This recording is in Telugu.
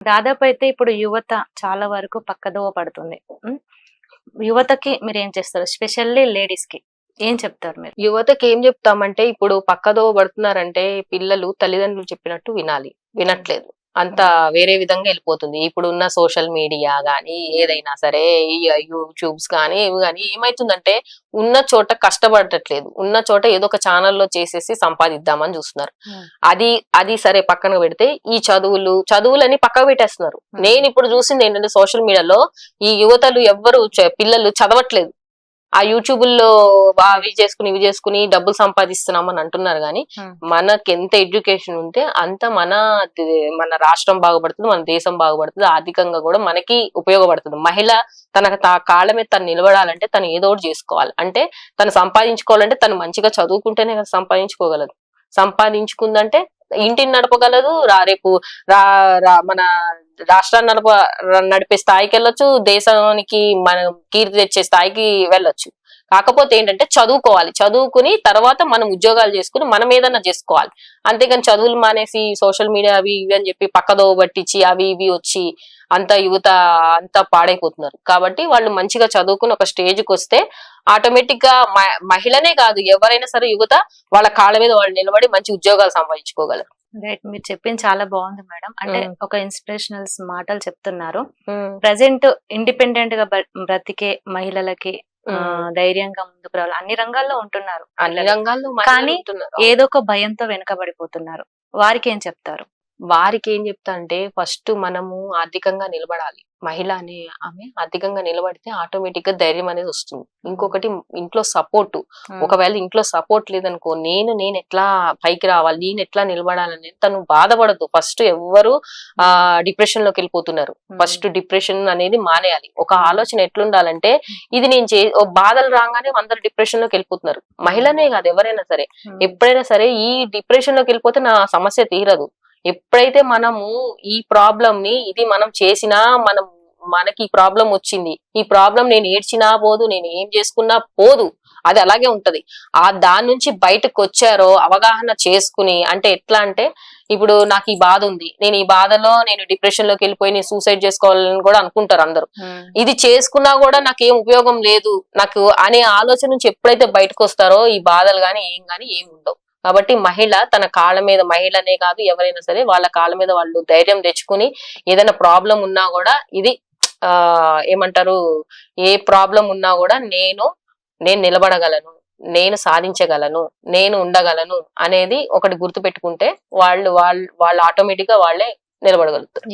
దాదాపు అయితే ఇప్పుడు యువత చాలా వరకు పక్కదోవ పడుతుంది. యువతకి మీరు ఏం చేస్తారు? స్పెషల్లీ లేడీస్కి ఏం చెప్తారు మీరు? యువతకి ఏం చెప్తామంటే ఇప్పుడు పక్కదోవ పడుతున్నారంటే పిల్లలు తల్లిదండ్రులు చెప్పినట్టు వినాలి. వినట్లేదు. అంత వేరే విధంగా వెళ్ళిపోతుంది. ఇప్పుడు ఉన్న సోషల్ మీడియా గానీ ఏదైనా సరే యూట్యూబ్స్ కానీ ఇవి కానీ ఏమైతుందంటే ఉన్న చోట కష్టపడట్లేదు. ఉన్న చోట ఏదో ఒక ఛానల్లో చేసేసి సంపాదిద్దామని చూస్తున్నారు. అది అది సరే పక్కన పెడితే ఈ చదువులు చదువులని పక్కకు పెట్టేస్తున్నారు. నేను ఇప్పుడు చూసింది ఏంటంటే సోషల్ మీడియాలో ఈ యువతలు ఎవ్వరు పిల్లలు చదవట్లేదు. ఆ యూట్యూబుల్లో అవి చేసుకుని ఇవి చేసుకుని డబ్బులు సంపాదిస్తున్నామని అంటున్నారు కానీ. మనకి ఎంత ఎడ్యుకేషన్ ఉంటే అంత మన మన రాష్ట్రం బాగుపడుతుంది మన దేశం బాగుపడుతుంది ఆర్థికంగా కూడా మనకి ఉపయోగపడుతుంది. మహిళ తనకు తా కాళ్ళ మీద తను నిలబడాలంటే తను ఏదో ఒకటి చేసుకోవాలి. అంటే తను సంపాదించుకోవాలంటే తను మంచిగా చదువుకుంటేనే కదా సంపాదించుకోగలదు. సంపాదించుకుందంటే ఇంటిని నడపగలదు రా రేపు రా రా- మన రాష్ట్రాన్ని నడప నడిపే స్థాయికి వెళ్ళొచ్చు దేశానికి మన కీర్తి తెచ్చే స్థాయికి వెళ్ళొచ్చు. కాకపోతే ఏంటంటే చదువుకోవాలి. చదువుకుని తర్వాత మనం ఉద్యోగాలు చేసుకుని మనం ఏదన్నా చేసుకోవాలి. అంతేకాని చదువులు మానేసి సోషల్ మీడియా అవి ఇవి అని చెప్పి పక్కదో పట్టించి అవి ఇవి వచ్చి అంత యువత అంతా పాడైపోతున్నారు. కాబట్టి వాళ్ళు మంచిగా చదువుకుని ఒక స్టేజ్కి వస్తే ఆటోమేటిక్గా మహిళనే కాదు ఎవరైనా సరే యువత వాళ్ళ కాళ్ళ మీద వాళ్ళు నిలబడి మంచి ఉద్యోగాలు సంపాదించుకోగలరు. రైట్ మీరు చెప్పింది చాలా బాగుంది మేడం. అంటే. ఒక ఇన్స్పిరేషనల్స్ మాటలు చెప్తున్నారు. ప్రజెంట్ ఇండిపెండెంట్గా బ్ర- బ్రతికే మహిళలకి ధైర్యంగా ముందుకు రావాలి. అన్ని రంగాల్లో ఉంటున్నారు అన్ని. రంగాల్లో కానీ. ఏదో ఒక భయంతో వెనుకబడిపోతున్నారు. వారికి ఏం చెప్తారు? వారికి ఏం చెప్తా అంటే ఫస్ట్ మనము ఆర్థికంగా నిలబడాలి. మహిళ అనే ఆమె ఆర్థికంగా నిలబడితే ఆటోమేటిక్గా ధైర్యం అనేది వస్తుంది. ఇంకొకటి ఇంట్లో సపోర్ట్. ఒకవేళ ఇంట్లో సపోర్ట్ లేదనుకో నేను నేను ఎట్లా పైకి రావాలి నేను ఎట్లా నిలబడాలని తను బాధపడదు. ఫస్ట్ ఎవ్వరు ఆ డిప్రెషన్లోకి వెళ్ళిపోతున్నారు ఫస్ట్ డిప్రెషన్ అనేది మానేయాలి. ఒక ఆలోచన ఎట్లుండాలంటే ఇది నేను చే బాధలు రాగానే అందరు డిప్రెషన్లోకి వెళ్ళిపోతున్నారు మహిళనే కాదు ఎవరైనా సరే. ఎప్పుడైనా సరే ఈ డిప్రెషన్లోకి వెళ్ళిపోతే నా సమస్య తీరదు. ఎప్పుడైతే మనము ఈ ప్రాబ్లం ని ఇది మనం చేసినా మనం మనకి ఈ ప్రాబ్లం వచ్చింది. ఈ ప్రాబ్లం నేను ఏడ్చినా పోదు నేను ఏం చేసుకున్నా పోదు. అది అలాగే ఉంటది. ఆ దాని నుంచి బయటకు వచ్చారో అవగాహన చేసుకుని అంటే ఎట్లా అంటే ఇప్పుడు నాకు ఈ బాధ ఉంది. నేను ఈ బాధలో నేను డిప్రెషన్లోకి వెళ్ళిపోయి నేను సూసైడ్ చేసుకోవాలని కూడా అనుకుంటారు అందరూ. ఇది చేసుకున్నా కూడా నాకు ఏం ఉపయోగం లేదు. నాకు అనే ఆలోచన నుంచి ఎప్పుడైతే బయటకు వస్తారో ఈ బాధలు గాని ఏం గాని ఏం ఉండవు. కాబట్టి మహిళ తన కాళ్ళ మీద మహిళనే కాదు ఎవరైనా సరే వాళ్ళ కాళ్ళ మీద వాళ్ళు ధైర్యం తెచ్చుకుని ఏదైనా ప్రాబ్లం ఉన్నా కూడా ఇది ఆ ఏమంటారు ఏ ప్రాబ్లం ఉన్నా కూడా నేను నేను నిలబడగలను నేను సాధించగలను నేను ఉండగలను అనేది ఒకటి గుర్తు పెట్టుకుంటే వాళ్ళు వాళ్ళు వాళ్ళు ఆటోమేటిక్గా వాళ్ళే నిలబడగలుగుతారు.